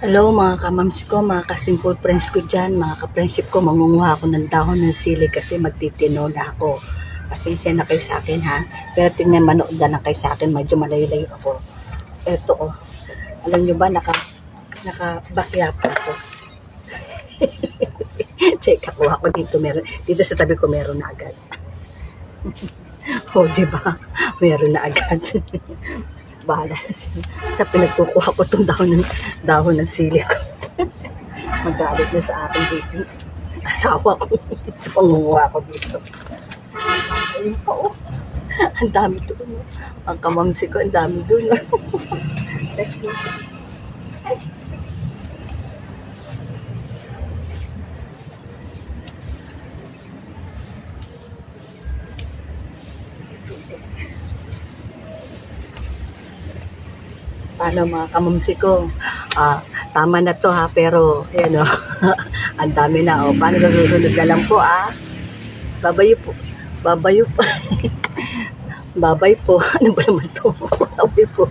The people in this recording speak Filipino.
Hello mga kamams ko, mga kasimple friends ko dyan, mga ka-friendship ko, mangunguha ako ng dahon ng sili kasi magtitinola ako. Pasensya na kayo sa akin ha, pero tingnan manood na lang kayo sa akin, medyo malayo-layo ako. Eto oh, alam nyo ba, naka, nakabakya pa ako. Teka, kuha ko dito, meron, dito sa tabi ko meron na agad. oh, di ba? Meron na agad. Bahala na sila. Sa pinagkukuha ko itong dahon ng, dahon ng sili ko. Magalit na sa akin dito. Asawa ko. sa pangunguha ko dito. Ayun pa oh. Ang dami doon. oh. Ang kamamsi ko, ang dami doon. Let's go. Paano mga kamamsi ko? Ah, tama na to ha, pero ayan o, ang dami na o. Paano sa susunod na lang po ah? Babayo po. Babayo po. Babay po. Ano ba naman to? Babay po.